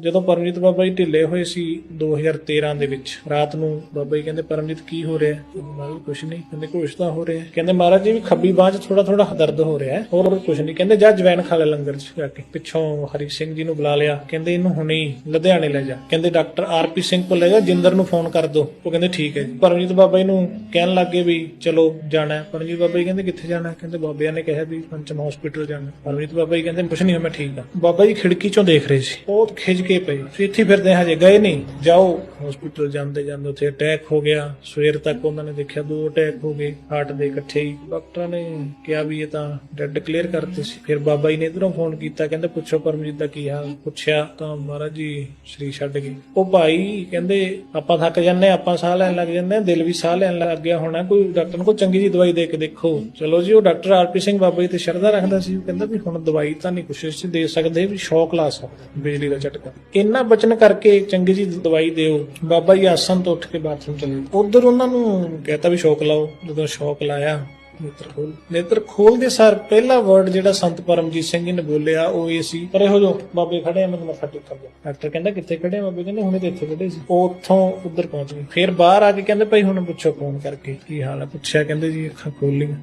ਜਦੋਂ ਪਰਮਜੀਤ ਬਾਬਾ ਜੀ ਢਿੱਲੇ ਹੋਏ ਸੀ 2013 ਦੇ ਵਿੱਚ, ਰਾਤ ਨੂੰ ਬਾਬਾ ਜੀ ਕਹਿੰਦੇ, ਪਰਮਜੀਤ, ਕੀ ਹੋ ਰਿਹਾ? ਹੈ ਮਹਾਰਾਜ ਕੁਛ ਨਹੀਂ। ਕਹਿੰਦੇ, ਕੁਛ ਤਾਂ ਹੋ ਰਿਹਾ। ਕਹਿੰਦੇ, ਮਹਾਰਾਜ ਜੀ, ਵੀ ਖੱਬੀ ਬਾਹ 'ਚ ਥੋੜਾ ਥੋੜਾ ਦਰਦ ਹੋ ਰਿਹਾ ਹੋਰ ਕੁਛ ਨਹੀਂ। ਕਹਿੰਦੇ, ਜਾ ਜਵੈਨ ਖਾ ਲੈ ਲੰਗਰ 'ਚ ਜਾ ਕੇ। ਪਿੱਛੋਂ ਹਰੀ ਸਿੰਘ ਜੀ ਨੂੰ ਬੁਲਾ ਲਿਆ। ਕਹਿੰਦੇ, ਇਹਨੂੰ ਹੁਣੇ ਲੁਧਿਆਣੇ ਲੈ ਜਾ। ਕਹਿੰਦੇ, ਡਾਕਟਰ ਆਰਪੀ ਸਿੰਘ ਕੋਲ ਲੈ ਜਾ, ਜਿੰਦਰ ਨੂੰ ਫੋਨ ਕਰ ਦੋ। ਉਹ ਕਹਿੰਦੇ, ਠੀਕ ਹੈ ਜੀ। ਪਰਮਜੀਤ ਬਾਬਾ ਜੀ ਨੂੰ ਕਹਿਣ ਲੱਗੇ ਵੀ, ਚਲੋ, ਜਾਣਾ ਪਰਮਜੀਤ ਬਾਬਾ ਜੀ ਕਹਿੰਦੇ, ਕਿੱਥੇ ਜਾਣਾ ਕਹਿੰਦੇ, ਬਾਬਿਆਂ ਨੇ ਕਿਹਾ ਵੀ ਪੰਚਮ ਹਸਪੀਟਲ ਜਾਣਾ। ਪਰਮਜੀਤ ਬਾਬਾ ਜੀ ਕਹਿੰਦੇ, ਕੁਛ ਨਹੀਂ, ਮੈਂ ਠੀਕ ਆ ਬਾਬਾ ਜੀ ਖਿੜਕੀ ਚੋਂ ਦੇਖ ਰਹੇ ਸੀ। ਬਹੁਤ ਖਿੱਚ ਕੇ ਪਏ। ਇੱਥੇ ਫਿਰਦੇ ਹਜੇ। ਗਏ ਨਹੀਂ। ਜਾਓ। ਹਸਪੀਟਲ ਜਾਂਦੇ ਜਾਂਦੇ ਉੱਥੇ ਅਟੈਕ ਹੋ ਗਿਆ। ਸਵੇਰ ਤੱਕ ਉਹਨਾਂ ਨੇ ਦੇਖਿਆ ਦੋ ਅਟੈਕ ਹੋ ਗਏ, ਹਾਰਟ ਦੇ ਇਕੱਠੇ ਹੀ। ਡਾਕਟਰਾਂ ਨੇ ਕਿਹਾ ਵੀ ਇਹ ਤਾਂ ਡੈਡ ਕਲੀਅਰ ਕਰਤੇ ਸੀ। ਫਿਰ ਬਾਬਾ ਜੀ ਨੇ ਇਧਰੋਂ ਫੋਨ ਕੀਤਾ, ਕਹਿੰਦੇ ਪੁੱਛੋ ਪਰਮਜੀਤ ਦਾ ਕੀ ਹਾਲ? ਪੁੱਛਿਆ ਤਾਂ ਮਹਾਰਾਜ ਜੀ ਸ੍ਰੀ ਛੱਡ ਗਏ। ਉਹ ਭਾਈ ਕਹਿੰਦੇ, ਆਪਾਂ ਥੱਕ ਜਾਂਦੇ ਆਪਾਂ ਸਾਹ ਲੈਣ ਲੱਗ ਜਾਂਦੇ ਦਿਲ ਵੀ ਸਾਹ ਲੈਣ ਲੱਗ ਗਿਆ ਹੋਣਾ। ਕੋਈ ਡਾਕਟਰ ਨੂੰ ਕੋਈ ਚੰਗੀ ਜੀ ਦਵਾਈ ਦੇ ਕੇ ਦੇਖੋ। ਚਲੋ ਜੀ, ਉਹ ਡਾਕਟਰ ਆਰਪੀ ਸਿੰਘ ਬਾਬਾ ਜੀ ਤੇ ਸ਼ਰਧਾ ਰੱਖਦਾ ਸੀ। ਕਹਿੰਦਾ ਵੀ ਹੁਣ ਦਵਾਈ ਤਾਂ ਨਹੀਂ ਕੁਛ ਇਸ ਦੇ ਸਕਦੇ, ਵੀ ਸ਼ੌਕ ਲਾ ਸਕਦਾ ਬਿਜਲੀ ਦਾ ਝਟਕਾ। ਇੰਨਾ ਬਚਨ ਕਰਕੇ ਚੰਗੀ ਜੀ ਦਵਾਈ ਦਿਓ। ਬਾਬਾ ਜੀ ਆਸਨ ਤੋਂ ਉੱਠ ਕੇ ਬਾਥਰੂਮ ਚਲੇ ਉਧਰ ਉਹਨਾਂ ਨੂੰ ਕਹਤਾ ਵੀ ਸ਼ੌਕ ਲਾਓ, ਜਦੋਂ ਸ਼ੌਕ ਲਾਇਆ, ਨੇਤਰ ਖੋਲ ਨੇਤਰ ਖੋਲਦੇ ਸਾਰ ਪਹਿਲਾ ਵਰਡ ਜਿਹੜਾ ਸੰਤ ਪਰਮਜੀਤ ਸਿੰਘ ਜੀ ਨੇ ਬੋਲਿਆ, ਉਹ ਇਹ ਸੀ, ਪਰ ਇਹੋ ਜੋ ਬਾਬੇ ਖੜੇ ਆ, ਮੈਨੂੰ ਮੱਥਾ ਟੇਕਣ ਦਿਓ। ਡਾਕਟਰ ਕਹਿੰਦਾ, ਕਿੱਥੇ ਖੜੇ ਆ ਬਾਬੇ? ਕਹਿੰਦੇ, ਹੁਣੇ ਤੇ ਇੱਥੇ ਖੜੇ ਸੀ। ਉਹ ਉੱਥੋਂ ਉੱਧਰ ਪਹੁੰਚ ਗਏ। ਫਿਰ ਬਾਹਰ ਆ ਕੇ ਕਹਿੰਦੇ, ਭਾਈ, ਹੁਣ ਪੁੱਛੋ ਫੋਨ ਕਰਕੇ, ਕੀ ਹਾਲ ਹੈ ਪੁੱਛਿਆ, ਕਹਿੰਦੇ, ਜੀ, ਅੱਖਾਂ ਖੋਲੀਆਂ